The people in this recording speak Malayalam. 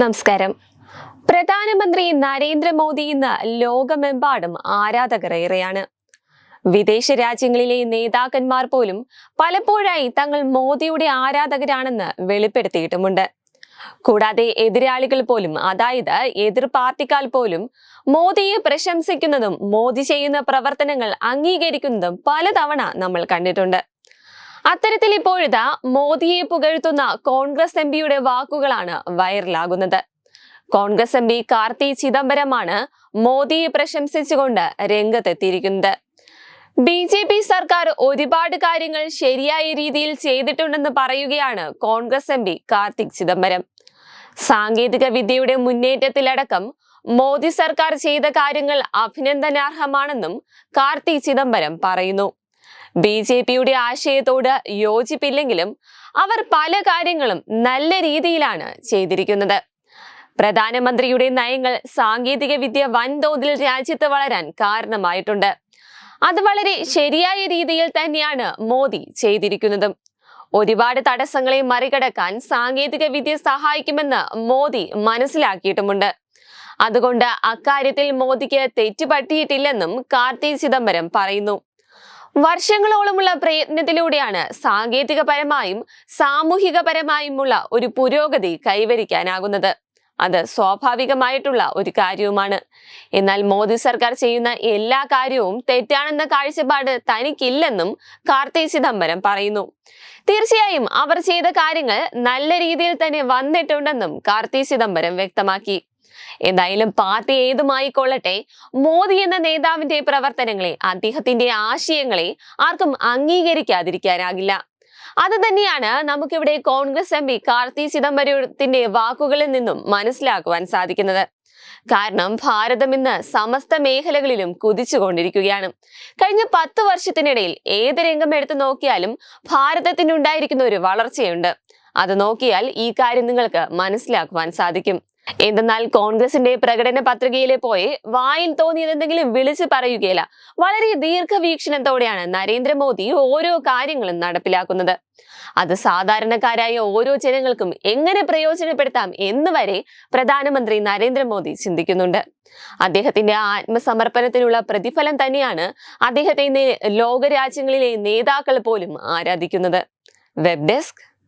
നമസ്കാരം. പ്രധാനമന്ത്രി നരേന്ദ്രമോദി ഇന്ന് ലോകമെമ്പാടും ആരാധകർ ഏറെയാണ്. വിദേശ രാജ്യങ്ങളിലെ നേതാക്കന്മാർ പോലും പലപ്പോഴായി തങ്ങൾ മോദിയുടെ ആരാധകരാണെന്ന് വെളിപ്പെടുത്തിയിട്ടുമുണ്ട്. കൂടാതെ എതിരാളികൾ പോലും അതായത് എതിർ പാർട്ടിക്കാർ പോലും മോദിയെ പ്രശംസിക്കുന്നതും മോദി ചെയ്യുന്ന പ്രവർത്തനങ്ങൾ അംഗീകരിക്കുന്നതും പലതവണ നമ്മൾ കണ്ടിട്ടുണ്ട്. അത്തരത്തിൽ ഇപ്പോഴിതാ മോദിയെ പുകഴ്ത്തുന്ന കോൺഗ്രസ് എം പിയുടെ വാക്കുകളാണ് വൈറലാകുന്നത്. കോൺഗ്രസ് എം പി കാർത്തി ചിദംബരമാണ് മോദിയെ പ്രശംസിച്ചുകൊണ്ട് രംഗത്തെത്തിയിരിക്കുന്നത്. ബി ജെ പി സർക്കാർ ഒരുപാട് കാര്യങ്ങൾ ശരിയായ രീതിയിൽ ചെയ്തിട്ടുണ്ടെന്ന് പറയുകയാണ് കോൺഗ്രസ് എം പി കാർത്തിക് ചിദംബരം. സാങ്കേതിക വിദ്യയുടെ മുന്നേറ്റത്തിലടക്കം മോദി സർക്കാർ ചെയ്ത കാര്യങ്ങൾ അഭിനന്ദനാർഹമാണെന്നും കാർത്തി ചിദംബരം പറയുന്നു. ബി ജെ പിയുടെ ആശയത്തോട് യോജിപ്പില്ലെങ്കിലും അവർ പല കാര്യങ്ങളും നല്ല രീതിയിലാണ് ചെയ്തിരിക്കുന്നത്. പ്രധാനമന്ത്രിയുടെ നയങ്ങൾ സാങ്കേതിക വിദ്യ വൻതോതിൽ രാജ്യത്ത് വളരാൻ കാരണമായിട്ടുണ്ട്. അത് വളരെ ശരിയായ രീതിയിൽ തന്നെയാണ് മോദി ചെയ്തിരിക്കുന്നതും. ഒരുപാട് തടസ്സങ്ങളെ മറികടക്കാൻ സാങ്കേതിക വിദ്യ സഹായിക്കുമെന്ന് മോദി മനസ്സിലാക്കിയിട്ടുമുണ്ട്. അതുകൊണ്ട് അക്കാര്യത്തിൽ മോദിക്ക് തെറ്റുപറ്റിയിട്ടില്ലെന്നും കാർത്തി ചിദംബരം പറയുന്നു. വർഷങ്ങളോളമുള്ള പ്രയത്നത്തിലൂടെയാണ് സാങ്കേതികപരമായും സാമൂഹികപരമായുമുള്ള ഒരു പുരോഗതി കൈവരിക്കാനാകുന്നത്. അത് സ്വാഭാവികമായിട്ടുള്ള ഒരു കാര്യവുമാണ്. എന്നാൽ മോദി സർക്കാർ ചെയ്യുന്ന എല്ലാ കാര്യവും തെറ്റാണെന്ന കാഴ്ചപ്പാട് തനിക്കില്ലെന്നും കാർത്തി ചിദംബരം പറയുന്നു. തീർച്ചയായും അവർ ചെയ്ത കാര്യങ്ങൾ നല്ല രീതിയിൽ തന്നെ വന്നിട്ടുണ്ടെന്നും കാർത്തി ചിദംബരം വ്യക്തമാക്കി. എന്തായാലും പാർട്ടി ഏതുമായിക്കൊള്ളട്ടെ മോദി എന്ന നേതാവിന്റെ പ്രവർത്തനങ്ങളെ അദ്ദേഹത്തിന്റെ ആശയങ്ങളെ ആർക്കും അംഗീകരിക്കാതിരിക്കാനാകില്ല. അത് തന്നെയാണ് നമുക്കിവിടെ കോൺഗ്രസ് എം പി കാർത്തി ചിദംബരത്തിന്റെ വാക്കുകളിൽ നിന്നും മനസ്സിലാക്കുവാൻ സാധിക്കുന്നത്. കാരണം ഭാരതം ഇന്ന് സമസ്ത മേഖലകളിലും കുതിച്ചുകൊണ്ടിരിക്കുകയാണ്. കഴിഞ്ഞ പത്ത് വർഷത്തിനിടയിൽ ഏത് രംഗം എടുത്തു നോക്കിയാലും ഭാരതത്തിനുണ്ടായിരിക്കുന്ന ഒരു വളർച്ചയുണ്ട്. അത് നോക്കിയാൽ ഈ കാര്യം നിങ്ങൾക്ക് മനസ്സിലാക്കുവാൻ സാധിക്കും. എന്തെന്നാൽ കോൺഗ്രസിന്റെ പ്രകടന പത്രികയിലെ പോയി വായിൽ തോന്നിയത് എന്തെങ്കിലും വിളിച്ചു പറയുകയില്ല. വളരെ ദീർഘവീക്ഷണത്തോടെയാണ് നരേന്ദ്രമോദി ഓരോ കാര്യങ്ങളും നടപ്പിലാക്കുന്നത്. അത് സാധാരണക്കാരായ ഓരോ ജനങ്ങൾക്കും എങ്ങനെ പ്രയോജനപ്പെടുത്താം എന്ന് വരെ പ്രധാനമന്ത്രി നരേന്ദ്രമോദി ചിന്തിക്കുന്നുണ്ട്. അദ്ദേഹത്തിന്റെ ആത്മസമർപ്പണത്തിനുള്ള പ്രതിഫലം തന്നെയാണ് അദ്ദേഹത്തെ ലോകരാജ്യങ്ങളിലെ നേതാക്കൾ പോലും ആരാധിക്കുന്നത്. Web desk